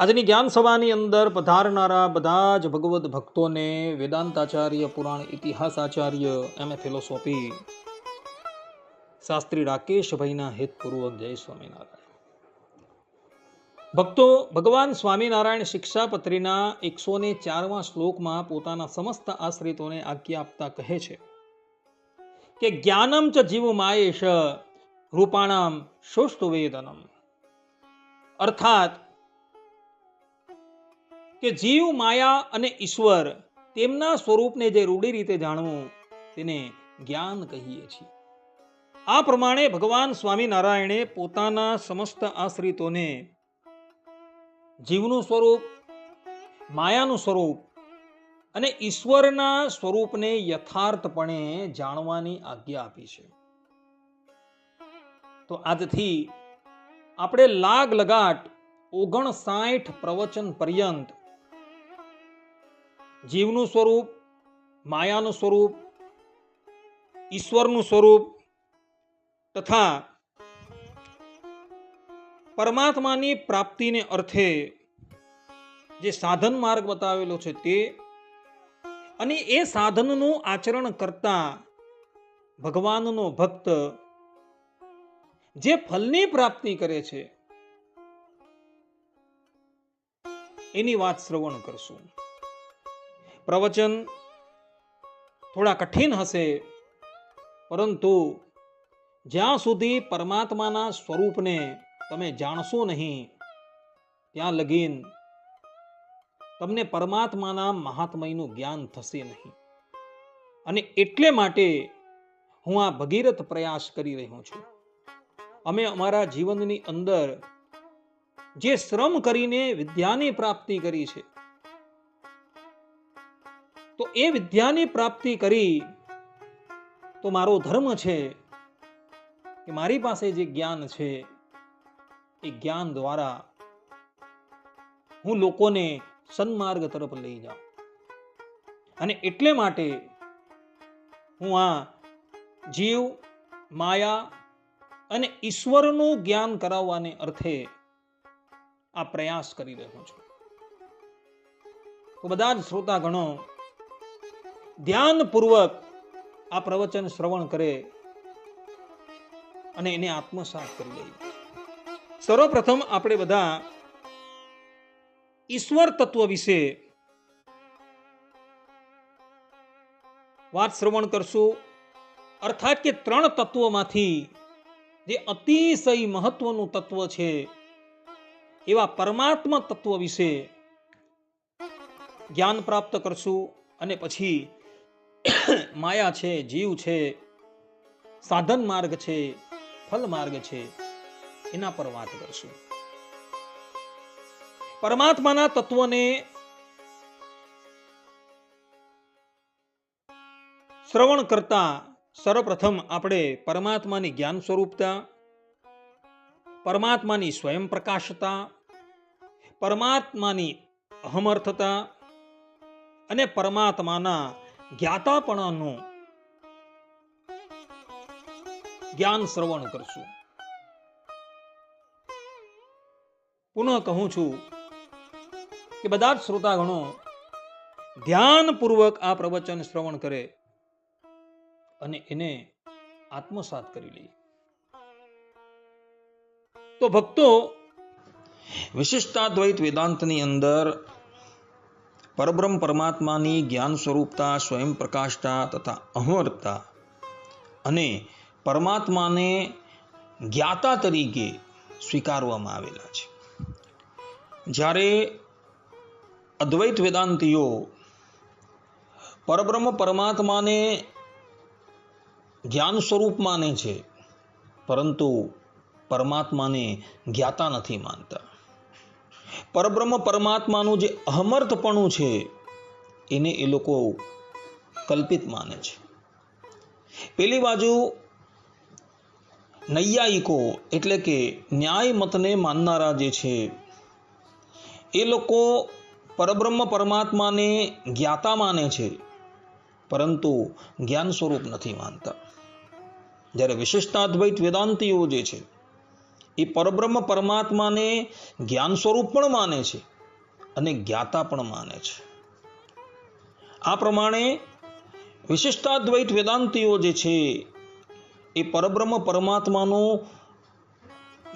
આજની જ્ઞાન સભાની અંદર પધારનારા બધા જ ભગવદ્ ભક્તોને વેદાંતાચાર્ય, પુરાણ ઇતિહાસ આચાર્ય એમ. એ. ફિલોસોફી, શાસ્ત્રી રાકેશભાઈના હેતપૂર્વક જય સ્વામિનારાયણ. ભક્તો, ભગવાન સ્વામિનારાયણ શિક્ષાપત્રીના એકસો ને ચારમા શ્લોકમાં પોતાના સમસ્ત આશ્રિતોને આજ્ઞા આપતા કહે છે કે, જ્ઞાનમ ચ જીવ માયેશ રૂપાણામ શોષ્ટુ વેદનમ અર્થાત કે જીવ, માયા અને ઈશ્વર તેમના સ્વરૂપને જે રૂઢી રીતે જાણવું તેને જ્ઞાન કહીએ છીએ. આ પ્રમાણે ભગવાન સ્વામિનારાયણે પોતાના સમસ્ત આશ્રિતોને જીવનું સ્વરૂપ, માયાનું સ્વરૂપ અને ઈશ્વરના સ્વરૂપને યથાર્થપણે જાણવાની આજ્ઞા આપી છે. તો આજથી આપણે લાગ લગાટ ઓગણસાઠ પ્રવચન પર્યંત જીવનું સ્વરૂપ, માયાનું સ્વરૂપ, ઈશ્વરનું સ્વરૂપ તથા પરમાત્માની પ્રાપ્તિને અર્થે જે સાધન માર્ગ બતાવેલો છે તે અને એ સાધનનું આચરણ કરતા ભગવાનનો ભક્ત જે ફલની પ્રાપ્તિ કરે છે, એની વાત શ્રવણ કરશું. પ્રવચન થોડા કઠિન હશે, પરંતુ જ્યાં સુધી પરમાત્માના સ્વરૂપને તમે જાણશો નહીં, ત્યાં લગીન તમને પરમાત્માના મહાત્મયનું જ્ઞાન થશે નહીં. અને એટલે માટે હું આ ભગીરથ પ્રયાસ કરી રહ્યો છું. અમે અમારા જીવનની અંદર જે શ્રમ કરીને વિદ્યાની પ્રાપ્તિ કરી છે તો એ વિદ્યાની પ્રાપ્તિ કરી તો મારો ધર્મ છે કે મારી પાસે જે જ્ઞાન છે, એ જ્ઞાન દ્વારા હું લોકોને સન્માર્ગ તરફ લઈ જાઉં. અને એટલે માટે હું આ જીવ, માયા અને ઈશ્વરનું જ્ઞાન કરાવવાને અર્થે આ પ્રયાસ કરી રહ્યો છું. તો બધા જ શ્રોતાગણો ધ્યાનપૂર્વક આ પ્રવચન શ્રવણ કરે અને એને આત્મસાત કરી લઈએ સર્વપ્રથમ આપણે બધા ઈશ્વર તત્વ વિશે વાત શ્રવણ કરશું. અર્થાત કે ત્રણ તત્વોમાંથી જે અતિશય મહત્વનું તત્વ છે એવા પરમાત્મા તત્વ વિશે જ્ઞાન પ્રાપ્ત કરશું અને પછી માયા છે, જીવ છે, સાધન માર્ગ છે, ફલ માર્ગ છે, એના પર વાત કરશું. પરમાત્માના તત્વને શ્રવણ કરતા સર્વપ્રથમ આપણે પરમાત્માની જ્ઞાન સ્વરૂપતા, પરમાત્માની સ્વયં પ્રકાશતા, પરમાત્માની અહમર્થતા અને પરમાત્માના જ્ઞાતાપણાનું જ્ઞાન શ્રવણ કરશું. પુનઃ કહું છું કે બધા જ શ્રોતાગણો ધ્યાનપૂર્વક આ પ્રવચન શ્રવણ કરે અને એને આત્મસાત કરી લે. તો ભક્તો, વિશિષ્ટાદ્વૈત વેદાંતની અંદર પરબ્રહ્મ પરમાત્માની જ્ઞાન સ્વરૂપતા, સ્વયં પ્રકાશતા તથા અમરતા અને પરમાત્માને જ્ઞાતા તરીકે સ્વીકારવામાં આવેલા છે. જ્યારે અદ્વૈત વેદાંતિઓ પરબ્રહ્મ પરમાત્માને જ્ઞાન સ્વરૂપ માને છે, પરંતુ પરમાત્માને જ્ઞાતા નથી માનતા. પરબ્રહ્મ પરમાત્માનું જે અહમર્થપણું છે, એને એ લોકો કલ્પિત માને છે. પેલી બાજુ નૈયાયિકો એટલે કે ન્યાય મતને માનનારા જે છે, એ લોકો પરબ્રહ્મ પરમાત્માને જ્ઞાતા માને છે, પરંતુ જ્ઞાન સ્વરૂપ નથી માનતા. જ્યારે વિશિષ્ટાદ્વૈત વેદાંતિઓ જે છે એ પરબ્રહ્મ પરમાત્માને જ્ઞાન સ્વરૂપ પણ માને છે અને જ્ઞાતા પણ માને છે. આ પ્રમાણે વિશિષ્ટાદ્વૈત વેદાંતિઓ જે છે, એ પરબ્રહ્મ પરમાત્માનું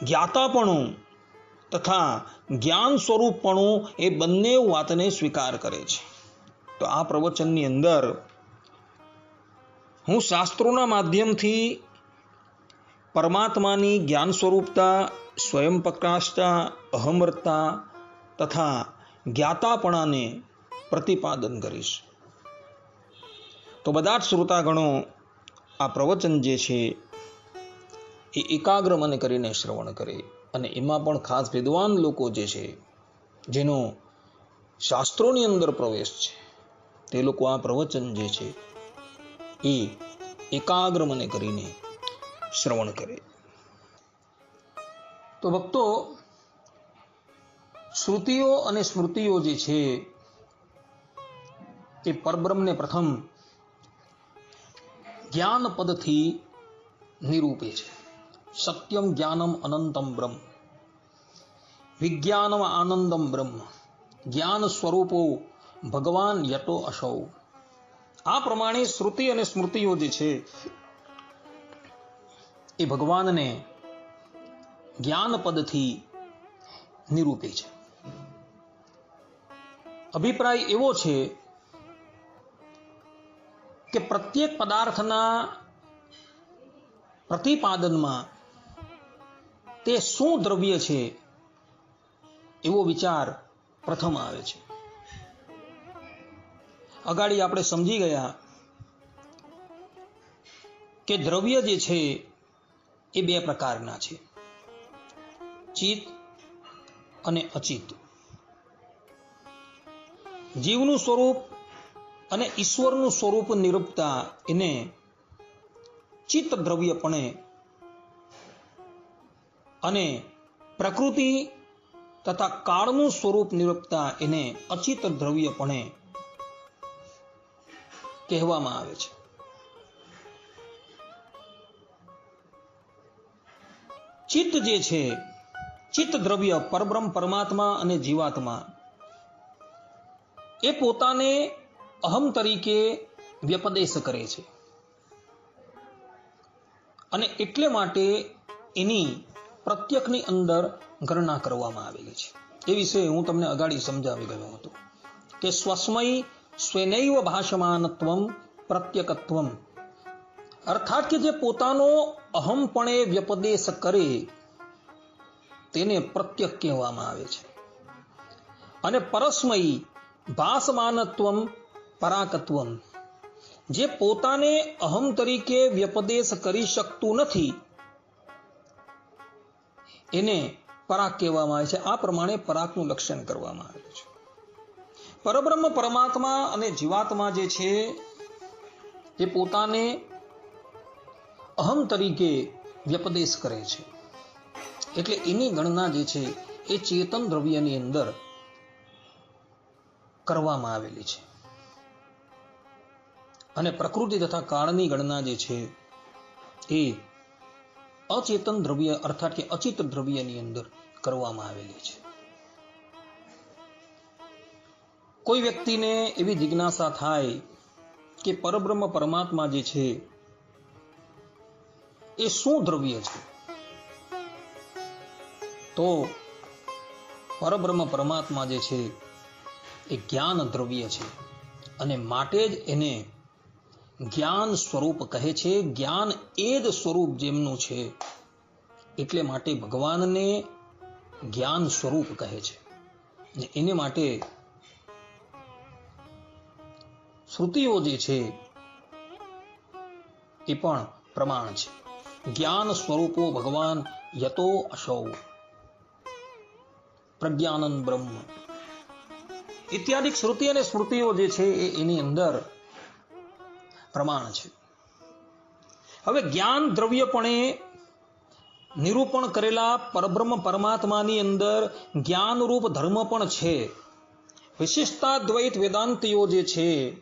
જ્ઞાતાપણું તથા જ્ઞાન સ્વરૂપપણું એ બંને વાતને સ્વીકાર કરે છે. તો આ પ્રવચનની અંદર હું શાસ્ત્રોના માધ્યમથી પરમાત્માની જ્ઞાન સ્વરૂપતા સ્વયં પ્રકાશતા, અહમરતા તથા જ્ઞાતાપણાને પ્રતિપાદન કરીશ. તો બધા જ શ્રોતાગણો, આ પ્રવચન જે છે, એ એકાગ્ર મને કરીને શ્રવણ કરે અને એમાં પણ ખાસ વિદ્વાન લોકો જે છે, જેનો શાસ્ત્રોની અંદર પ્રવેશ છે, તે લોકો આ પ્રવચન જે છે, એ એકાગ્ર મને કરીને શ્રવણ કરે. તો ભક્તો, શ્રુતિઓ અને સ્મૃતિઓ જે છે, એ પરબ્રહ્મને પ્રથમ જ્ઞાન પદથી નિરૂપે છે. સત્યમ જ્ઞાનમ અનંતમ બ્રહ્મ. વિજ્ઞાનમ આનંદમ બ્રહ્મ. જ્ઞાન સ્વરૂપો ભગવાન યટો અશો. આ પ્રમાણે શ્રુતિ અને સ્મૃતિઓ જે છે એ ભગવાનને જ્ઞાન પદથી નિરૂપે છે. અભિપ્રાય એવો છે કે પ્રત્યેક પદાર્થના પ્રતિપાદનમાં તે શું દ્રવ્ય છે એવો વિચાર પ્રથમ આવે છે. અગાડી આપણે સમજી ગયા કે દ્રવ્ય જે છે એ બે પ્રકારના છે. ચિત્ત અને અચિત જીવનું સ્વરૂપ અને ઈશ્વરનું સ્વરૂપ નિરૂપતા એને ચિત્ત દ્રવ્યપણે અને પ્રકૃતિ તથા કાળનું સ્વરૂપ નિરૂપતા એને અચિત દ્રવ્યપણે કહેવામાં આવે છે. ચિત્ત જે છે, ચિત્ત દ્રવ્ય પરબ્રહ્મ, પરમાત્મા અને જીવાત્મા, એ પોતાને અહમ તરીકે વ્યપદેશ કરે છે. અને એટલે માટે એની પ્રત્યક્ષની અંદર ગણના કરવામાં આવેલી છે. એ વિશે હું તમને અગાડી સમજાવી ગયો હતો કે સ્વસ્મય સ્વેનૈવ ભાષમાનત્વમ પ્રત્યકત્વમ. અર્થાત કે જે પોતાનો અહમપણે વ્યપદેશ કરે તેને પ્રત્યક કહેવામાં આવે છે. અને પરસ્મયી ભાસમાનત્વમ પરાકત્વમ. જે પોતાને અહમ તરીકે વ્યપદેશ કરી શકતું નથી, એને પરાક કહેવામાં આવે છે. આ પ્રમાણે પરાકનું લક્ષણ કરવામાં આવે છે. પરબ્રહ્મ પરમાત્મા અને જીવાત્મા જે છે, એ પોતાને અહમ તરીકે વ્યપદેશ કરે છે. એટલે એની ગણના જે છે એ ચેતન દ્રવ્યની અંદર કરવામાં આવેલી છે. અને પ્રકૃતિ તથા કાળની ગણના જે છે એ અચેતન દ્રવ્ય અર્થાત કે અચિત દ્રવ્યની અંદર કરવામાં આવેલી છે. કોઈ વ્યક્તિને એવી જિજ્ઞાસા થાય કે પરબ્રહ્મ પરમાત્મા જે છે એ શું દ્રવ્ય છે? તો પરબ્રહ્મ પરમાત્મા જે છે એ જ્ઞાન દ્રવ્ય છે. અને માટે જ એને જ્ઞાન સ્વરૂપ કહે છે. જ્ઞાન એ જ સ્વરૂપ જેમનું છે એટલે માટે ભગવાનને જ્ઞાન સ્વરૂપ કહે છે. એને માટે શ્રુતિઓ જે છે એ પણ પ્રમાણ છે. જ્ઞાન સ્વરૂપો ભગવાન યતો અસૌ પ્રજ્ઞાનંદ બ્રહ્મ. ઇત્યાદિ શ્રુતિ અને સ્મૃતિઓ જે છે એ એની અંદર પ્રમાણ છે. હવે જ્ઞાન દ્રવ્યપણે નિરૂપણ કરેલા પરબ્રહ્મ પરમાત્માની અંદર જ્ઞાનરૂપ ધર્મ પણ છે. વિશિષ્ટતા દ્વૈત વેદાંતિઓ જે છે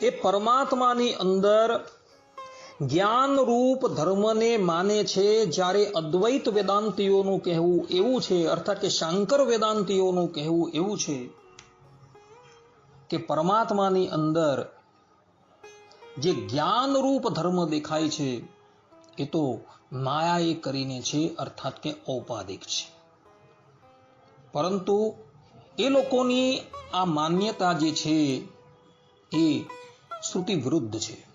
એ પરમાત્માની અંદર જ્ઞાનરૂપ ધર્મને માને છે જ્યારે અદ્વૈત વેદાંતિઓનું કહેવું એવું છે, અર્થાત કે શાંકર વેદાંતિઓનું કહેવું એવું છે કે પરમાત્માની અંદર જે જ્ઞાન રૂપ ધર્મ દેખાય છે, એ તો માયાએ કરીને છે, અર્થાત કે ઔપાધિક છે. પરંતુ એ લોકોની આ માન્યતા જે છે, એ શ્રુતિ વિરુદ્ધ છે.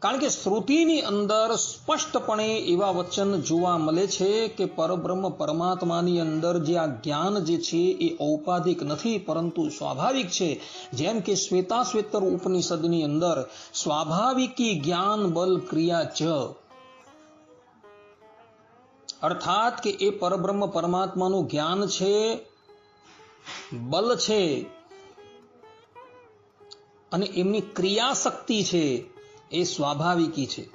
કારણ કે શ્રુતિની અંદર સ્પષ્ટપણે એવા વચન જોવા મળે છે કે પરબ્રહ્મ પરમાત્માની અંદર જે આ જ્ઞાન જે છે એ ઔપાધિક નથી, પરંતુ સ્વાભાવિક છે. જેમ કે શ્વેતાશ્વેતર ઉપનિષદની અંદર, સ્વાભાવિકી જ્ઞાન બલ ક્રિયા જ. અર્થાત કે એ પરબ્રહ્મ પરમાત્માનું જ્ઞાન છે, બલ છે, અને એમની ક્રિયાશક્તિ છે. એ સ્વાભાવિકી છે.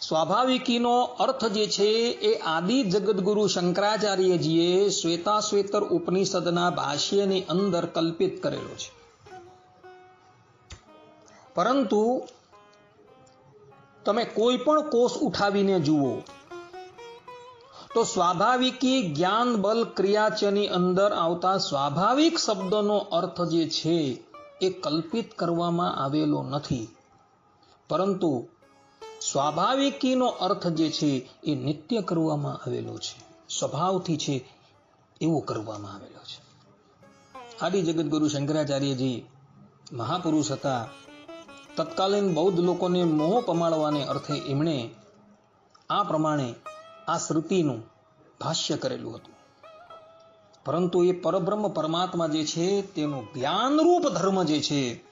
સ્વાભાવિકીનો અર્થ જે છે એ આદિ જગદગુરુ શંકરાચાર્યજીએ શ્વેતાશ્વેતર ઉપનિષદના ભાષ્યની અંદર કલ્પિત કરેલો છે. પરંતુ તમે કોઈ પણ કોષ ઉઠાવીને જુઓ, તો સ્વાભાવિકી જ્ઞાન બલ ક્રિયાચની અંદર આવતા સ્વાભાવિક શબ્દનો અર્થ જે છે એ કલ્પિત કરવામાં આવેલો નથી. પરંતુ સ્વાભાવિકીનો અર્થ જે છે એ નિત્ય કરવામાં આવેલો છે. સ્વભાવથી છે એવો કરવામાં આવેલો છે. આદિ જગતગુરુ શંકરાચાર્યજી મહાપુરુષ હતા. તત્કાલીન બૌદ્ધ લોકોને મોહ પમાડવાને અર્થે એમણે આ પ્રમાણે આ શ્રુતિનું ભાષ્ય કરેલું હતું. પરંતુ એ પરબ્રહ્મ પરમાત્મા જે છે, તેનું જ્ઞાનરૂપ ધર્મ જે છે,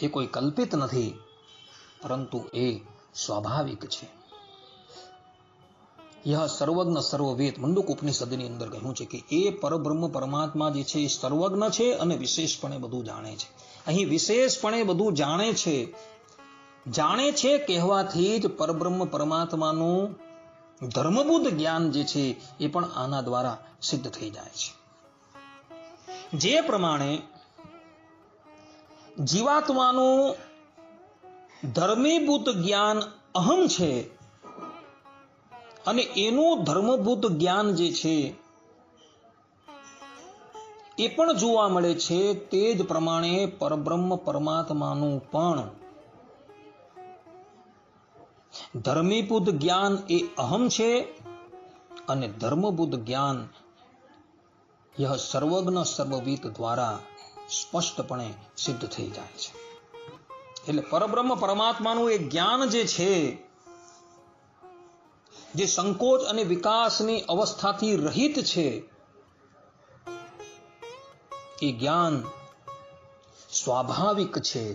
એ કોઈ કલ્પિત નથી, પરંતુ એ સ્વાભાવિક છે. યહ સર્વજ્ઞ સર્વવેદ મંડુક ઉપનિષદની અંદર કહ્યું છે કે એ પરબ્રહ્મ પરમાત્મા જે છે એ સર્વજ્ઞ છે અને વિશેષપણે બધું જાણે છે. અહીં વિશેષપણે બધું જાણે છે જાણે છે કહેવાથી જ પરબ્રહ્મ પરમાત્માનું ધર્મબુદ્ધ જ્ઞાન જે છે એ પણ આના દ્વારા સિદ્ધ થઈ જાય છે. જે પ્રમાણે જીવાત્માનું ધર્મીભૂત જ્ઞાન અહમ છે અને એનું ધર્મભૂત જ્ઞાન જે છે એ પણ જોવા મળે છે તે જ પ્રમાણે પરબ્રહ્મ પરમાત્માનું પણ ધર્મીભૂત જ્ઞાન એ અહમ છે અને ધર્મબુદ્ધ જ્ઞાન યહ સર્વજ્ઞ સર્વવિત દ્વારા સ્પષ્ટપણે સિદ્ધ થઈ જાય છે. એટલે પરબ્રહ્મ પરમાત્માનું એ જ્ઞાન જે છે, જે સંકોચ અને વિકાસની અવસ્થાથી રહિત છે, એ જ્ઞાન સ્વાભાવિક છે,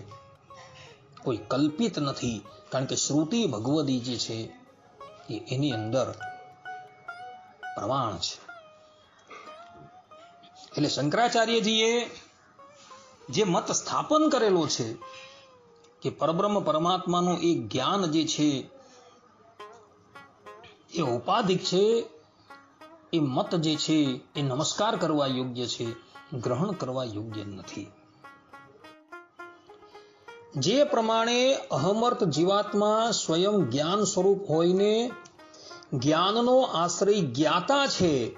કોઈ કલ્પિત નથી. કારણ કે શ્રુતિ ભગવદી જે છે, એ એની અંદર પ્રમાણ છે. એટલે શંકરાચાર્યજીએ જે મત સ્થાપન કરેલો છે કે પરબ્રહ્મ પરમાત્માનું એ જ્ઞાન જે છે, એ ઉપાધિક છે, એ મત જે છે, એ નમસ્કાર કરવા યોગ્ય છે, ગ્રહણ કરવા યોગ્ય નથી. જે પ્રમાણે અહમર્થ જીવાત્મા સ્વયં જ્ઞાન સ્વરૂપ હોઈને જ્ઞાનનો આશ્રય જ્ઞાતા છે,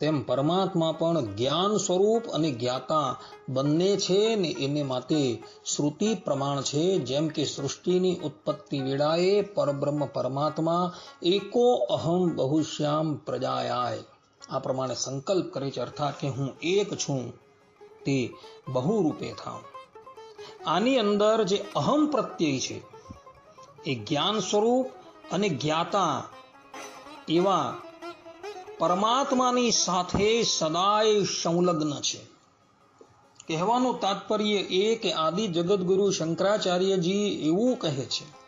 તેમ પરમાત્મા પણ જ્ઞાન સ્વરૂપ અને જ્ઞાતા બંને છે ને એને માટે શ્રુતિ પ્રમાણ છે. જેમ કે સૃષ્ટિની ઉત્પત્તિ વેળાએ પરબ્રહ્મ પરમાત્મા એકો અહમ બહુશ્યામ પ્રજાયાય. આ પ્રમાણે સંકલ્પ કરે છે. અર્થાત કે હું એક છું, તે બહુ રૂપે થાઉં. આની અંદર જે અહમ પ્રત્યય છે, એ જ્ઞાન સ્વરૂપ અને જ્ઞાતા એવા પરમાત્માની સાથે સદાય સંલગ્ન છે. કહેવાનું તાત્પર્ય એ કે આદિ જગદગુરુ શંકરાચાર્યજી એવું કહે છે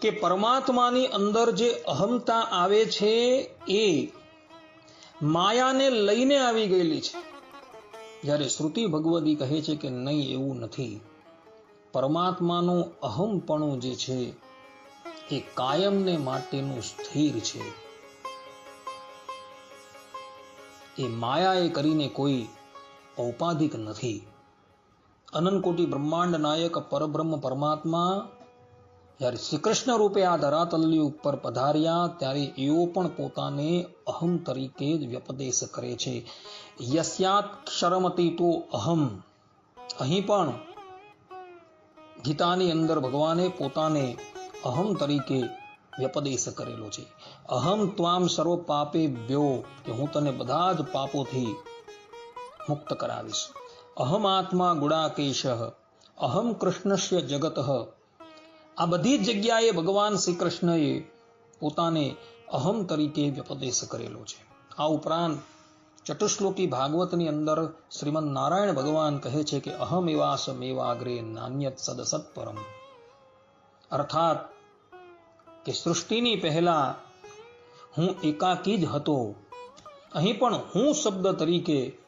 કે પરમાત્માની અંદર જે અહમતા આવે છે એ માયાને લઈને આવી ગયેલી છે. જ્યારે શ્રુતિ ભગવદી કહે છે કે નહીં એવું નથી, પરમાત્માનું અહમપણું જે છે એ કાયમને માટેનું સ્થિર છે. એ માયાએ કરીને કોઈ ઔપાધિક નથી. અનંતકોટી બ્રહ્માંડ નાયક પરબ્રહ્મ પરમાત્મા જ્યારે શ્રી રૂપે આ ધરાતલની ઉપર પધાર્યા, ત્યારે એઓ પણ પોતાને અહમ તરીકે જ વ્યપદેશ કરે છે. યસ્યાત ક્ષરમતી તો અહમ. અહીં પણ ગીતાની અંદર ભગવાને પોતાને અહમ તરીકે વ્યપદેશ કરેલો છે. અહમ ત્વામ સર્વ પાપે બ્યો કે હું તને બધા જ પાપોથી મુક્ત કરાવીશ. અહમ આત્મા ગુડાકેશ અહમ કૃષ્ણસ્ય જગત. આ બધી જ જગ્યાએ ભગવાન શ્રી કૃષ્ણએ પોતાને અહમ તરીકે વ્યપદેશ કરેલો છે. આ ઉપરાંત ચતુશ્લોકી ભાગવતની અંદર શ્રીમદ નારાયણ ભગવાન કહે છે કે અહમ એવાસ મેવાગ્રે નાન્યત સદસત પરમ અર્થાત કે સૃષ્ટિની પહેલા હું એકાકી જ હતો. અહીં પણ હું શબ્દ તરીકે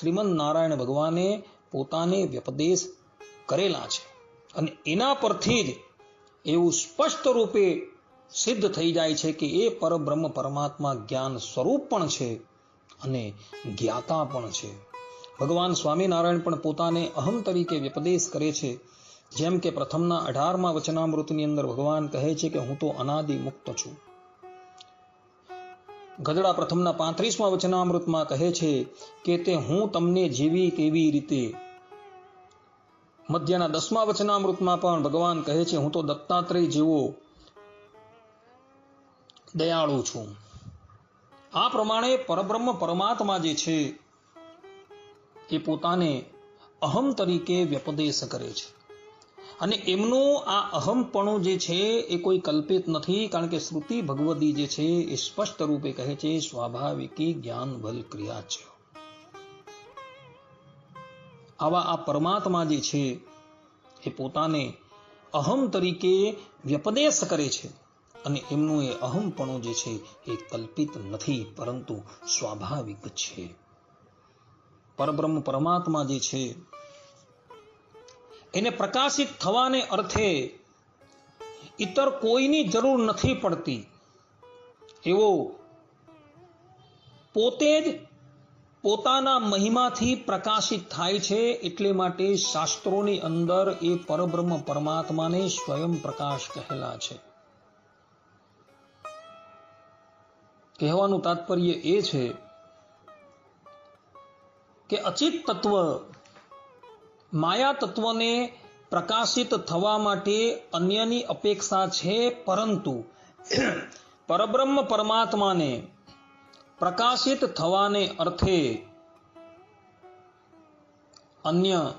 શ્રીમદ નારાયણ ભગવાને પોતાને વ્યપદેશ કરેલા છે. અને એના પરથી જ એવું સ્પષ્ટ રૂપે સિદ્ધ થઈ જાય છે કે એ પરબ્રહ્મ પરમાત્મા જ્ઞાન સ્વરૂપ પણ છે અને જ્ઞાતા પણ છે. ભગવાન સ્વામિનારાયણ પણ પોતાને અહમ તરીકે વ્યપદેશ કરે છે. જેમ કે પ્રથમના અઢારમાં વચનામૃતની અંદર ભગવાન કહે છે કે હું તો અનાદિ મુક્ત છું. ગધડા પ્રથમના પાંત્રીસમાં વચનામૃતમાં કહે છે કે તે હું તમને જેવી તેવી રીતે મધ્યના દસમા વચનામૃતમાં પણ ભગવાન કહે છે, હું તો દત્તાત્રેય જેવો દયાળુ છું. આ પ્રમાણે પરબ્રહ્મ પરમાત્મા જે છે, એ પોતાને અહમ તરીકે વ્યપદેશ કરે છે. અને એમનું આ અહમપણું જે છે, એ કોઈ કલ્પિત નથી, કારણ કે શ્રુતિ ભગવદી જે છે, એ સ્પષ્ટ રૂપે કહે છે, સ્વાભાવિકી જ્ઞાન બલ ક્રિયા છે. આવા આ પરમાત્મા જે છે, એ પોતાને અહમ તરીકે વ્યપદેશ કરે છે. અને એમનું એ અહમપણું જે છે, એ કલ્પિત નથી, પરંતુ સ્વાભાવિક છે. પરબ્રહ્મ પરમાત્મા જે છે, એને પ્રકાશિત થવાને અર્થે ઇતર કોઈની જરૂર નથી પડતી. એવો પોતે જ પોતાના મહિમાથી પ્રકાશિત થાય છે એટલે માટે શાસ્ત્રોની અંદર એ પરબ્રહ્મ પરમાત્માને સ્વયં પ્રકાશ કહેલા છે. કહેવાનું તાત્પર્ય એ છે કે અચિત તત્વ માયા તત્વને પ્રકાશિત થવા માટે અન્યની અપેક્ષા છે, પરંતુ પરબ્રહ્મ પરમાત્માને પ્રકાશિત થવાને અર્થે અન્ય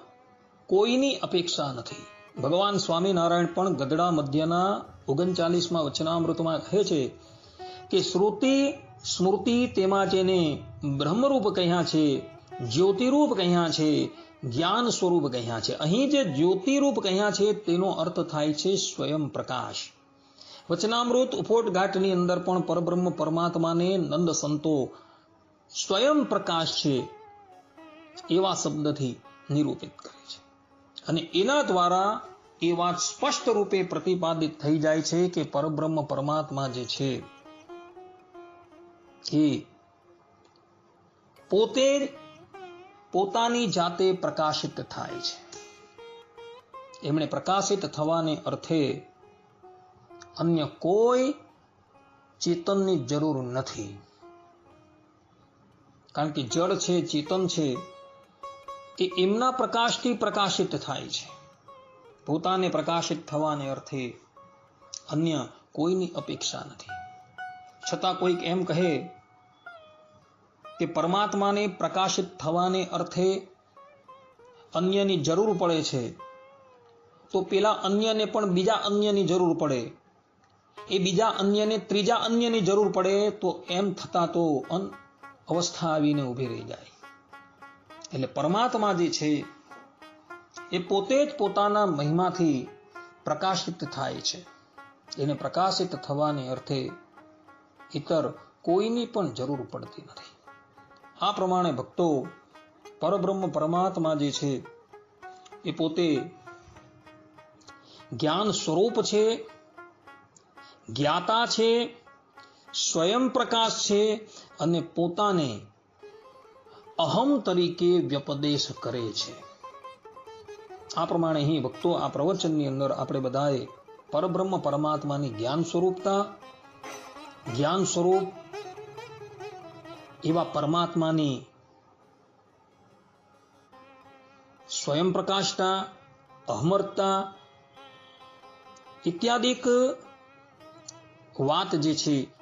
કોઈની અપેક્ષા નથી. ભગવાન સ્વામિનારાયણ પણ ગદડા મધ્યના ઓગણચાલીસમાં વચનામૃતમાં કહે છે કે શ્રુતિ, સ્મૃતિ તેમાં જેને બ્રહ્મરૂપ કહ્યા છે, જ્યોતિરૂપ કહ્યા છે જ્ઞાન સ્વરૂપ કહ્યા છે. અહીં જે જ્યોતિરૂપ કહ્યા છે તેનો અર્થ થાય છે સ્વયં પ્રકાશ. વચનામૃત ઉપોટ ઘાટની અંદર પણ પરબ્રહ્મ પરમાત્માને નંદ સંતો સ્વયં પ્રકાશ છે એવા શબ્દથી નિરૂપિત કરે છે. અને એના દ્વારા એ વાત સ્પષ્ટ રૂપે પ્રતિપાદિત થઈ જાય છે કે પરબ્રહ્મ પરમાત્મા જે છે એ પોતે પોતાની જાતે પ્રકાશિત થાય છે. એમણે પ્રકાશિત થવાને અર્થે અન્ય કોઈ ચેતનની જરૂર નથી. કારણ કે જળ છે, ચેતન છે, એ એમના પ્રકાશથી પ્રકાશિત થાય છે. પોતાને પ્રકાશિત થવાને અર્થે અન્ય કોઈની અપેક્ષા નથી. છતાં કોઈક એમ કહે કે પરમાત્માને પ્રકાશિત થવાને અર્થે અન્યની જરૂર પડે છે, તો પેલા અન્યને પણ બીજા અન્યની જરૂર પડે. એ બીજા અન્યને, ત્રીજા અન્યની જરૂર પડે તો એમ થતા તો અવસ્થા આવીને ઊભી રહી જાય. એટલે પરમાત્મા જે છે, એ પોતે જ પોતાના મહિમાથી પ્રકાશિત થાય છે. એને પ્રકાશિત થવાને અર્થે ઇતર કોઈની પણ જરૂર પડતી નથી. આ પ્રમાણે ભક્તો પરબ્રહ્મ પરમાત્મા જે છે, એ પોતે જ્ઞાન સ્વરૂપ છે જ્ઞાતા છે, સ્વયં પ્રકાશ છે અને પોતાને અહમ તરીકે વ્યપદેશ કરે છે. આ પ્રમાણે અહીં ભક્તો આ પ્રવચનની અંદર આપણે બધાએ પરબ્રહ્મ પરમાત્માની જ્ઞાન સ્વરૂપતા, જ્ઞાન સ્વરૂપ એવા પરમાત્માની સ્વયં પ્રકાશતા, અહમરતા, ઇત્યાદિક વાત જે છે